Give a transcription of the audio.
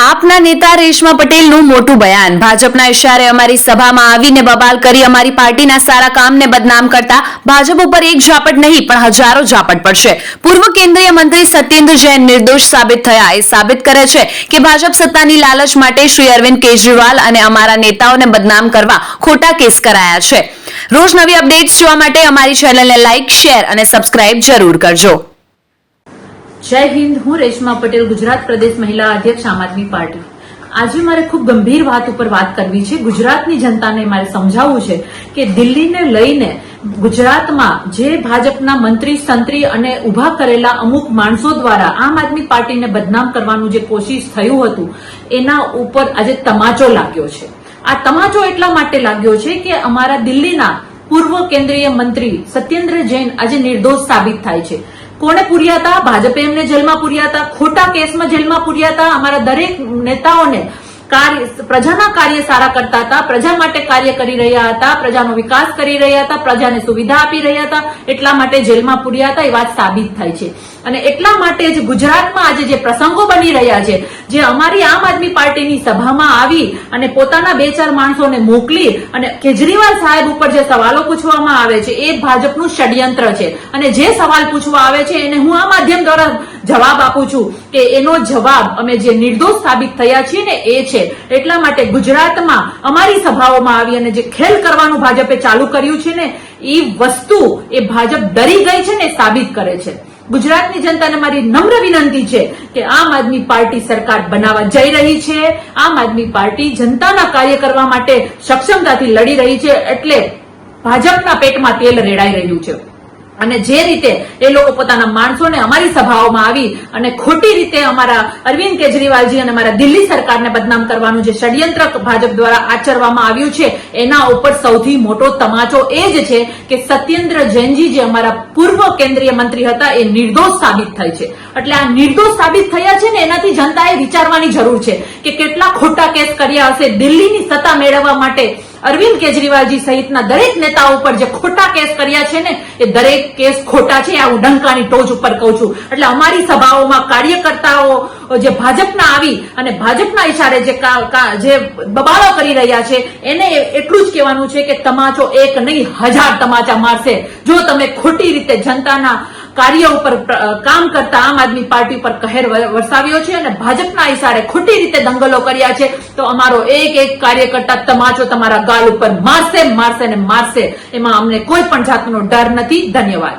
આપના નેતા રેશમા પટેલનું મોટું બયાન. ભાજપના ઇશારે અમારી સભામાં આવીને બબાલ કરી અમારી પાર્ટીના સારા કામને બદનામ કરતા ભાજપ ઉપર એક ઝાપટ નહીં, પણ હજારો ઝાપટ પડશે. પૂર્વ કેન્દ્રીય મંત્રી સત્યેન્દ્ર જૈન નિર્દોષ સાબિત થયા. એ સાબિત કરે છે કે ભાજપ સત્તાની લાલચ માટે શ્રી અરવિંદ કેજરીવાલ અને અમારા નેતાઓને બદનામ કરવા ખોટા કેસ કરાયા છે. રોજ નવી અપડેટ્સ જોવા માટે અમારી ચેનલને લાઇક શેર અને સબસ્ક્રાઇબ જરૂર કરજો. જય હિન્દ, હું રેશમા પટેલ, ગુજરાત પ્રદેશ મહિલા અધ્યક્ષ આમ આદમી પાર્ટી. આજે મારે ખૂબ ગંભીર વાત ઉપર વાત કરવી છે. ગુજરાતની જનતાને મારે સમજાવવું છે કે દિલ્હીને લઈને ગુજરાતમાં જે ભાજપના મંત્રી, સંત્રી અને ઊભા કરેલા અમુક માણસો દ્વારા આમ આદમી પાર્ટીને બદનામ કરવાનું જે કોશિશ થયું હતું, એના ઉપર આજે તમાચો લાગ્યો છે. આ તમાચો એટલા માટે લાગ્યો છે કે અમારા દિલ્હીના પૂર્વ કેન્દ્રીય મંત્રી સત્યેન્દ્ર જૈન આજે નિર્દોષ સાબિત થાય છે. કોણે પૂર્યા હતા? ભાજપે એમને જેલમાં પૂર્યા હતા. ખોટા કેસમાં જેલમાં પૂર્યા હતા. અમારા દરેક નેતાઓને કાર્ય, પ્રજાના કાર્ય સારા કરતા હતા. પ્રજા માટે કાર્ય કરી રહ્યા હતા. પ્રજાનો વિકાસ કરી રહ્યા હતા. પ્રજાને સુવિધા આપી રહ્યા હતા. એટલા માટે જેલમાં પૂર્યા હતા. એ વાત સાબિત થાય છે. અને એટલા માટે જ ગુજરાતમાં આજે જે પ્રસંગો બની રહ્યા છે, જે અમારી આમ આદમી પાર્ટીની સભામાં આવી અને પોતાના બે ચાર માણસોને મોકલી અને કેજરીવાલ સાહેબ ઉપર જે સવાલો પૂછવામાં આવે છે, એ ભાજપનું ષડયંત્ર છે. અને જે સવાલ પૂછવા આવે છે, એને હું આ માધ્યમ દ્વારા જવાબ આપું છું કે એનો જવાબ અમે જે નિર્દોષ સાબિત થયા છીએ ને એ છે. એટલા માટે ગુજરાતમાં અમારી સભાઓમાં આવી અને જે ખેલ કરવાનું ભાજપે ચાલુ કર્યું છે ને એ વસ્તુ એ ભાજપ ડરી ગઈ છે ને સાબિત કરે છે. ગુજરાતની જનતાને મારી નમ્ર વિનંતી છે કે આમ આદમી પાર્ટી સરકાર બનાવવા જઈ રહી છે. આમ આદમી પાર્ટી જનતાના કાર્ય કરવા માટે સક્ષમતાથી લડી રહી છે એટલે ભાજપના પેટમાં તેલ રેડાઈ રહ્યું છે. અને જે રીતે એ લોકો પોતાના માણસોને અમારી સભાઓમાં આવી અને ખોટી રીતે અમારા અરવિંદ કેજરીવાલજી અને અમારા દિલ્હી સરકારને બદનામ કરવાનું જે ષડયંત્ર ભાજપ દ્વારા આચરવામાં આવ્યું છે, એના ઉપર સૌથી મોટો તમાચો એ જ છે કે સત્યેન્દ્ર જૈનજી જે અમારા પૂર્વ કેન્દ્રીય મંત્રી હતા, એ નિર્દોષ સાબિત થાય છે. એટલે આ નિર્દોષ સાબિત થયા છે ને એનાથી જનતાએ વિચારવાની જરૂર છે કે કેટલા ખોટા કેસ કર્યા હશે દિલ્હીની સત્તા મેળવવા માટે. અરવિંદ કેજરીવાલજી સહિતના દરેક નેતાઓ પર જે ખોટા કેસ કર્યા છે ને, એ દરેક કેસ ખોટા છે આ હું ડંકાની ટોચ ઉપર કહું છું. એટલે અમારી સભાઓમાં કાર્યકર્તાઓ, જે ભાજપના આવી અને ભાજપના ઈશારે જે જે બબાળો કરી રહ્યા છે, એને એટલું જ કહેવાનું છે કે તમાચો એક નહીં, હજાર તમાચા મારશે. જો તમે ખોટી રીતે જનતાના કાર્ય ઉપર કામ કરતા આમ આદમી પાર્ટી ઉપર કહેર વરસાવ્યો છે અને ભાજપના ઈશારે ખોટી રીતે દંગલો કર્યા છે, તો અમારો એક એક કાર્યકર્તા તમાચો તમારા ગાલ ઉપર મારશે મારશે ને મારશે. એમાં અમને કોઈ પણ જાતનો ડર નથી. ધન્યવાદ.